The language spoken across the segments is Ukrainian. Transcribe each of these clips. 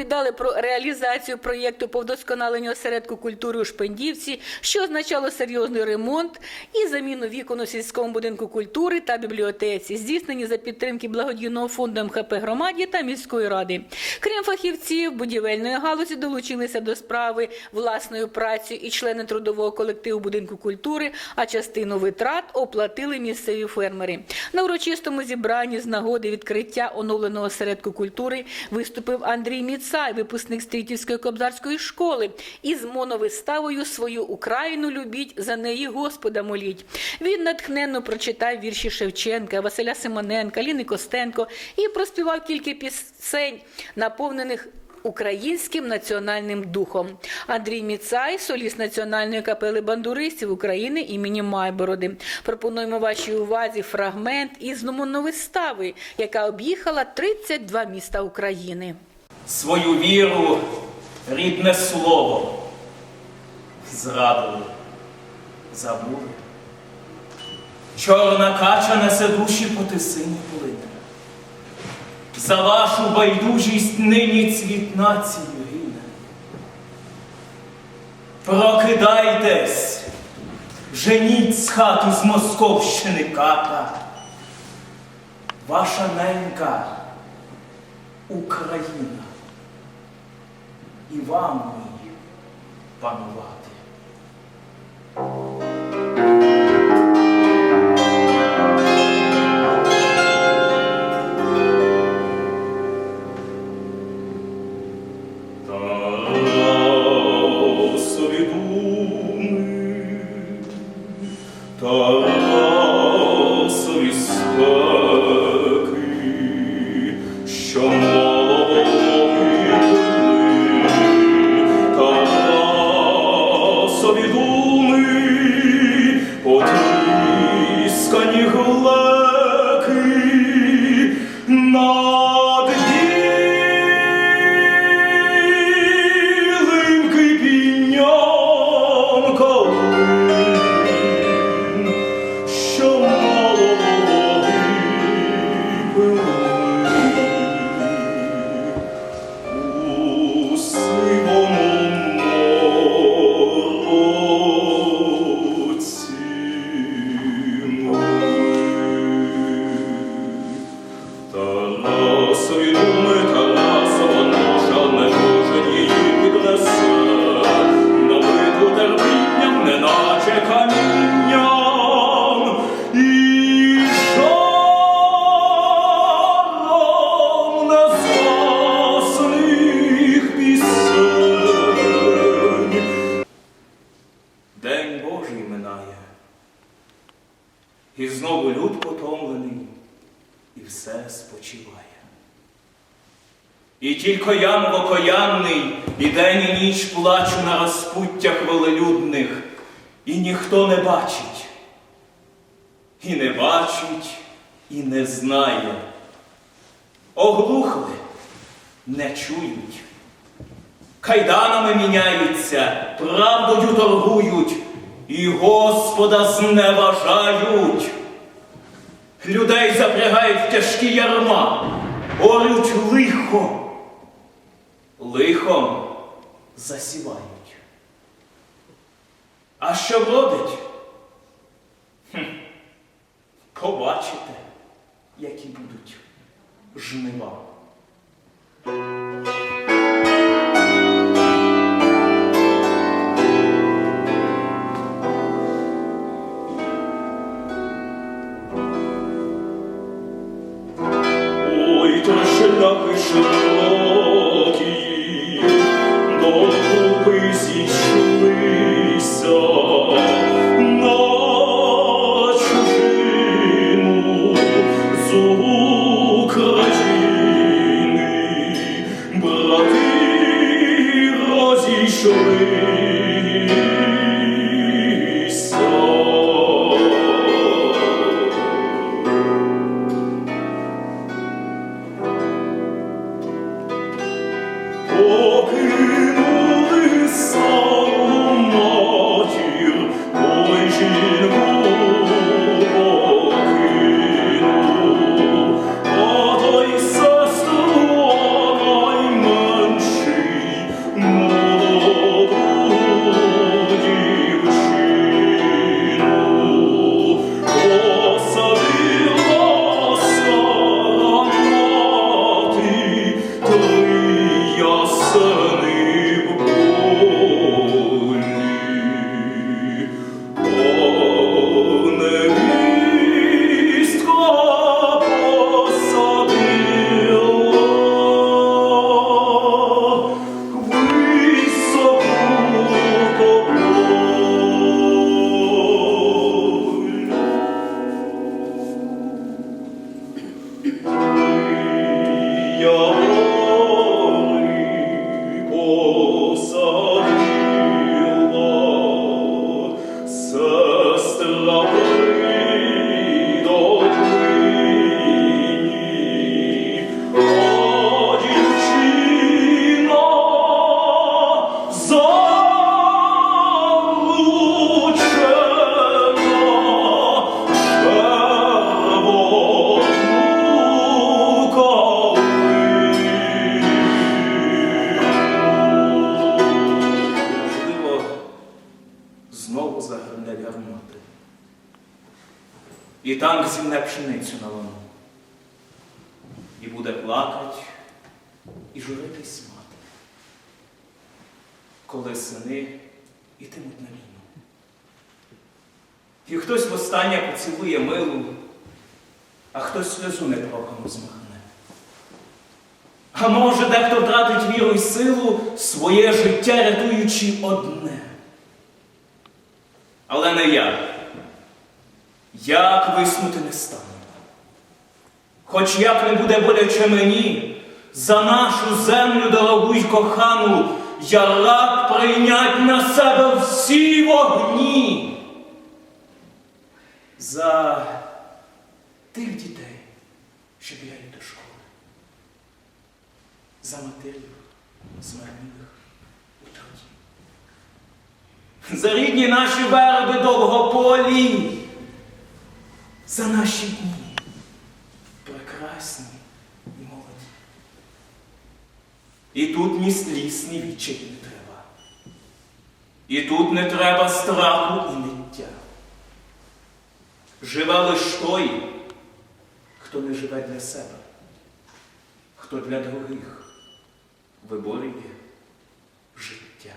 розповідали про реалізацію проєкту по вдосконаленню осередку культури у Шпендівці, що означало серйозний ремонт і заміну вікон у сільському будинку культури та бібліотеці, здійснені за підтримки благодійного фонду МХП громаді та міської ради. Крім фахівців, будівельної галузі долучилися до справи власною працею і члени трудового колективу будинку культури, а частину витрат оплатили місцеві фермери. На урочистому зібранні з нагоди відкриття оновленого осередку культури виступив Андрій Міцай, випускник Стрітівської кобзарської школи, із моновиставою свою Україну любіть, за неї Господа моліть. Він натхненно прочитав вірші Шевченка, Василя Симоненка, Ліни Костенко і проспівав кілька пісень, наповнених українським національним духом. Андрій Міцай, соліст національної капели бандуристів України імені Майбороди. Пропонуємо вашій увазі фрагмент із моновистави, яка об'їхала 32 міста України. Свою віру, рідне слово зрадили, забули. Чорна кача несе душі по тисині плине. За вашу байдужість нині цвіт нації гине. Прокидайтесь, женіть з хату з Московщини ката. Ваша ненька Україна. І вам її панувати. Тарасові думи, Тарасові тільки я окоянний, і день і ніч плачу на розпуттях велелюдних, і ніхто не бачить, і не бачить, і не знає. Оглухли, не чують. Кайданами міняються, правдою торгують, і Господа зневажають. Людей запрягають в тяжкі ярма, орють лихо, лихом засівають. А що водить? Хм. Побачите, які будуть жнива. І танк зімне пшеницю на луну. І буде плакать, і журитись мати, коли сини ітимуть на війну. І хтось востаннє поцілує милу, а хтось сльозу непрохану змахне. А може, дехто втратить віру й силу, своє життя рятуючи одне. Але не я. Як виснути не стану. Хоч як не буде боляче мені, за нашу землю дорогу й кохану, я рад прийнять на себе всі вогні. За тих дітей, що бігають до школи, за матерів змарнілих у труді. За рідні наші верби довгополі, за наші дні прекрасні і молоді. І тут ні сліз, ні відчай не треба. І тут не треба страху і ниття. Живе лиш той, хто не живе для себе, хто для других виборює життя.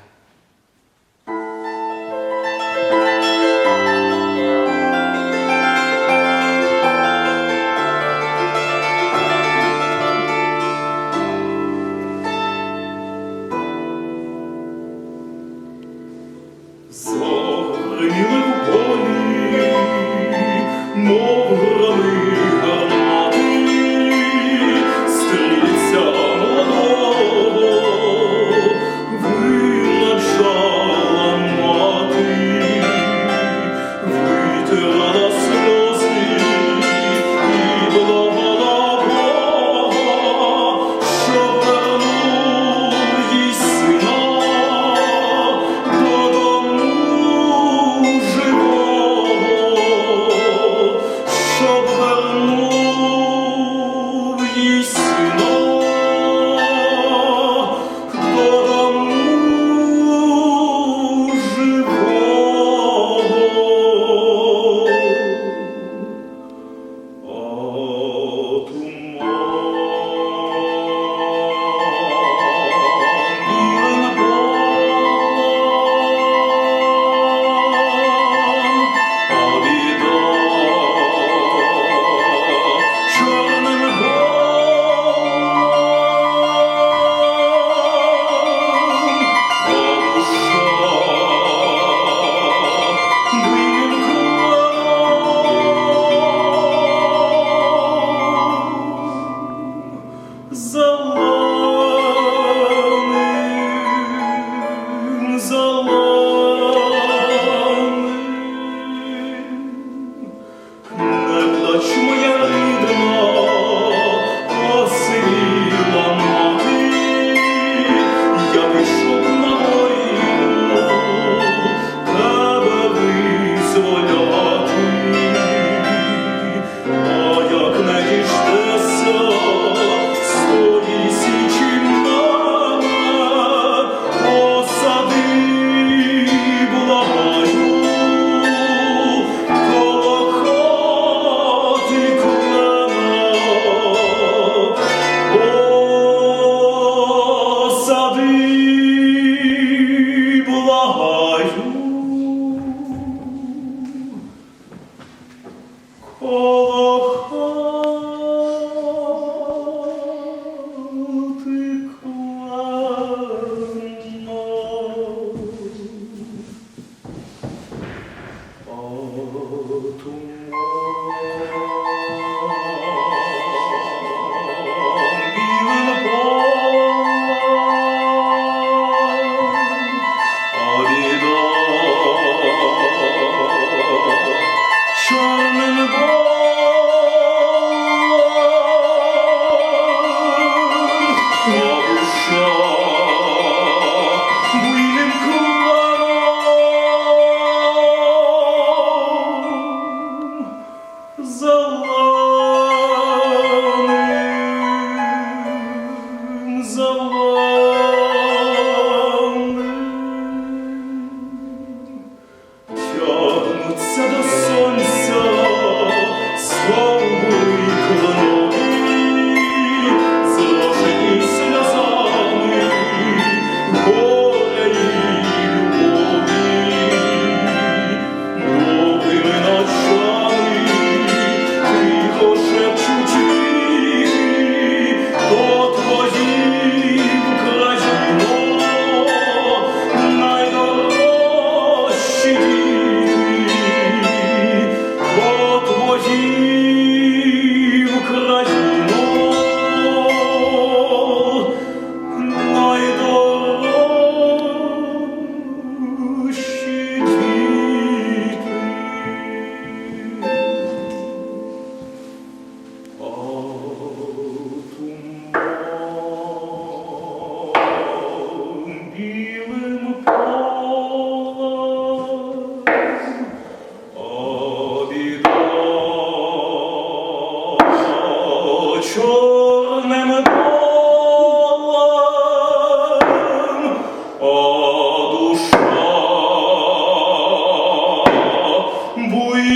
amor.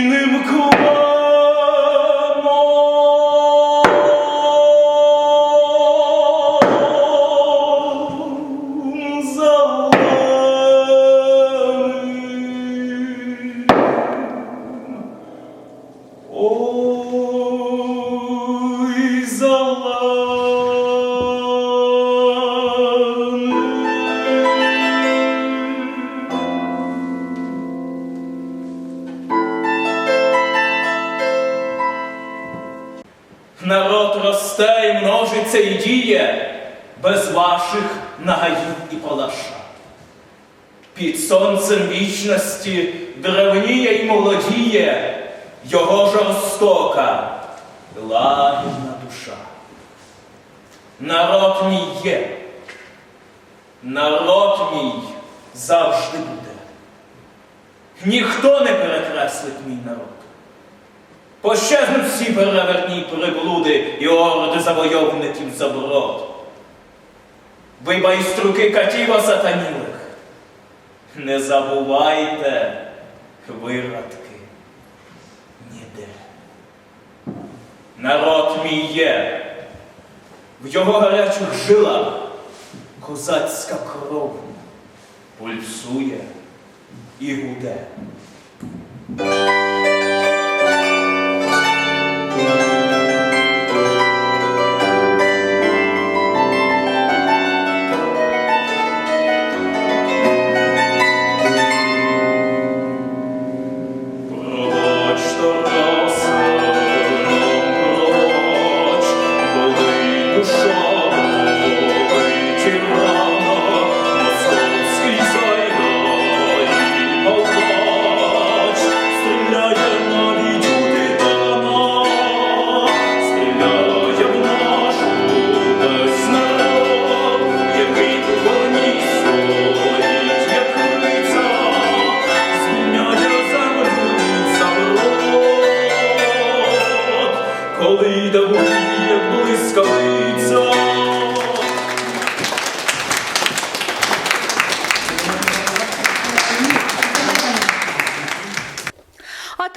Limerick. Народ росте і множиться і діє без ваших нагаїв і палаша. Під сонцем вічності древніє й молодіє його жорстока, лагідна душа. Народ мій є, народ мій завжди буде. Ніхто не перекреслить мій народ. Пощезнуть всі перевертні приблуди і орди завойовників заброд. Ви байструки катів осатанілих, не забувайте виродки ніде. Народ мій є, в його гарячих жилах козацька кров пульсує і гуде.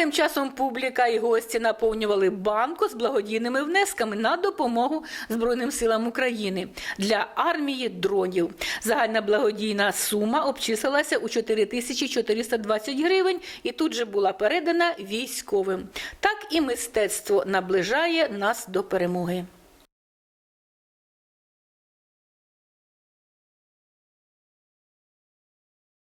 Тим часом публіка і гості наповнювали банку з благодійними внесками на допомогу Збройним силам України для армії дронів. Загальна благодійна сума обчислилася у 4420 гривень і тут же була передана військовим. Так і мистецтво наближає нас до перемоги.